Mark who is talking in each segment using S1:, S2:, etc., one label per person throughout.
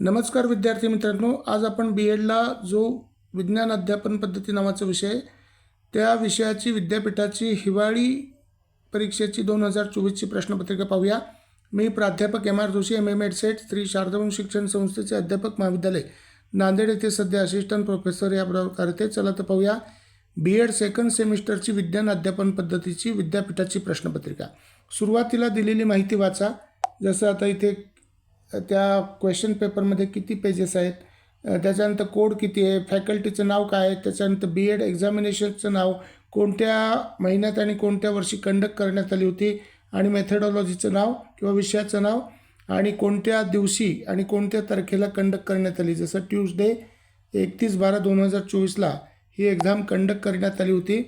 S1: नमस्कार विद्यार्थी मित्रांनो आज आपण बी एडला जो विज्ञान अध्यापन पद्धती नावाचा विषय त्या विषयाची विद्यापीठाची हिवाळी परीक्षेची दोन हजार चोवीसची प्रश्नपत्रिका पाहूया. मी प्राध्यापक M R Joshi M M ed SET Shri Sharadavan शिक्षण संस्थेचे अध्यापक महाविद्यालय नांदेड येथे सध्या असिस्टंट प्रोफेसर या प्रकारते चला तर पाहूया. बी एड सेकंड सेमिस्टरची विज्ञान अध्यापन पद्धतीची विद्यापीठाची प्रश्नपत्रिका. सुरुवातीला दिलेली माहिती वाचा. जसं आता इथे त्या क्वेश्चन पेपरमध्ये किती पेजेस आहेत? त्याच्यानंतर कोड किती आहे? फॅकल्टीचं नाव काय आहे? त्याच्यानंतर बी एड एक्झामिनेशनचं नाव कोणत्या महिन्यात आणि कोणत्या वर्षी कंडक्ट करण्यात आली होती? आणि मेथडॉलॉजीचं नाव किंवा विषयाचं नाव? आणि कोणत्या दिवशी आणि कोणत्या तारखेला कंडक्ट करण्यात आली? जसं ट्यूजडे एकतीस बारा दोन हजार चोवीसला ही एक्झाम कंडक्ट करण्यात आली होती.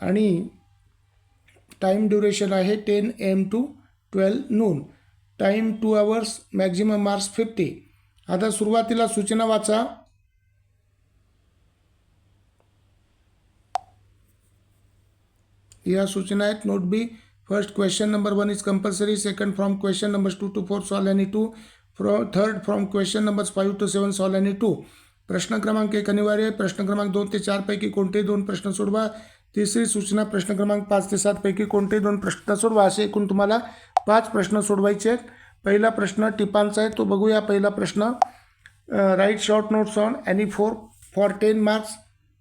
S1: आणि टाईम ड्युरेशन आहे ten AM to twelve noon time two hours maximum marks fifty. आता सुरुवातीला सूचना वाचा. या सूचना आहेत note B. First question number one is compulsory second from question number two to four solve आणि two from third from question number five to seven solve आणि two प्रश्न क्रमांक एक अनिवार्य आहे. प्रश्न क्रमांक दोन ते चारपैकी कोणतेही दोन प्रश्न सोडवा. तिसरी सूचना प्रश्न क्रमांक पाच ते सातपैकी कोणतेही दोन प्रश्न सोडवा. असे एकूण तुम्हाला पाच प्रश्न सोडवायचे आहेत. पहिला प्रश्न टिपांचा आहे. तो बघूया. पहिला प्रश्न write short notes on any four for ten marks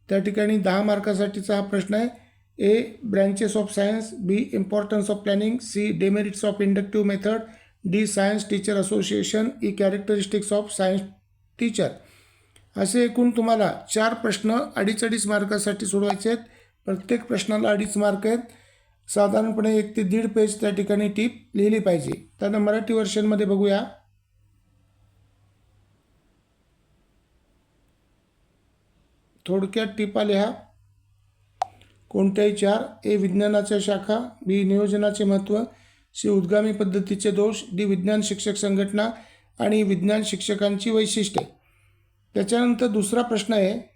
S1: त्या ठिकाणी दहा मार्कासाठीचा हा प्रश्न आहे. A branches of science B importance of planning C demerits of inductive method D science teacher association E characteristics of science teacher असे एकूण तुम्हाला चार प्रश्न अडीच अडीच मार्कासाठी सोडवायचे आहेत. प्रत्येक प्रश्नाला अडीच मार्क आहेत. साधारणपणे एक ते दीड पेज त्या ठिकाणी टीप लिहिली पाहिजे. त्यानं मराठी वर्षनमध्ये बघूया. थोडक्यात टिपा लिहा. कोणत्याही चार ए विज्ञानाच्या शाखा बी नियोजनाचे महत्त्व सी उद्गामी पद्धतीचे दोष डी विज्ञान शिक्षक संघटना आणि विज्ञान शिक्षकांची वैशिष्ट्ये. त्याच्यानंतर दुसरा प्रश्न आहे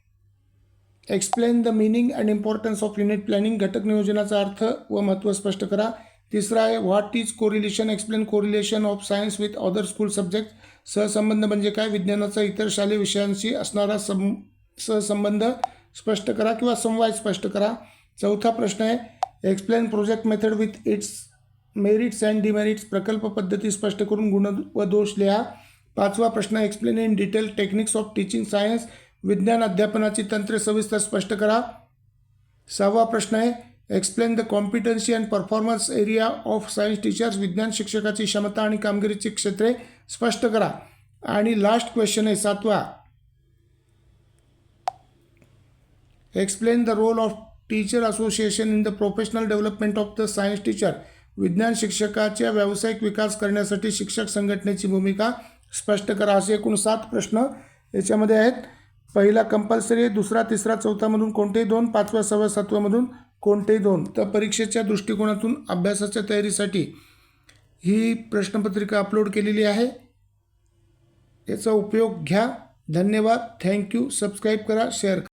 S1: explain the meaning and importance of unit planning घटक नियोजनाचा अर्थ व महत्त्व स्पष्ट करा. तिसरा आहे what is correlation explain correlation of science with other school subject सहसंबंध म्हणजे काय? विज्ञानाचा इतर शालेय विषयांशी असणारा सं सहसंबंध स्पष्ट करा किंवा संवाद स्पष्ट करा. चौथा प्रश्न आहे explain project method with its merits and demerits प्रकल्प पद्धती स्पष्ट करून गुण व दोष लिहा. पाचवा प्रश्न explain in detail techniques of teaching science विज्ञान अध्यापनाची तंत्रे सविस्तर स्पष्ट करा. सहावा प्रश्न आहे explain the competency and performance area of science teachers विज्ञान शिक्षकाची क्षमता आणि कामगिरीची क्षेत्रे स्पष्ट करा. आणि लास्ट क्वेश्चन आहे सातवा. Explain the role of teacher association in the professional development of the science teacher विज्ञान शिक्षकाच्या व्यावसायिक विकास करण्यासाठी शिक्षक संघटनेची भूमिका स्पष्ट करा असे एकूण सात प्रश्न याच्यामध्ये आहेत. पहिला कंपल्सरी आहे दुसरा तिसरा चौथामधून कोणतेही दोन पाचवा सहाव्या सातव्यामधून कोणतेही दोन. तर परीक्षेच्या दृष्टिकोनातून अभ्यासाच्या तयारीसाठी ही प्रश्नपत्रिका अपलोड केलेली आहे. याचा उपयोग घ्या. धन्यवाद. थँक्यू सबस्क्राईब करा. शेअर करा.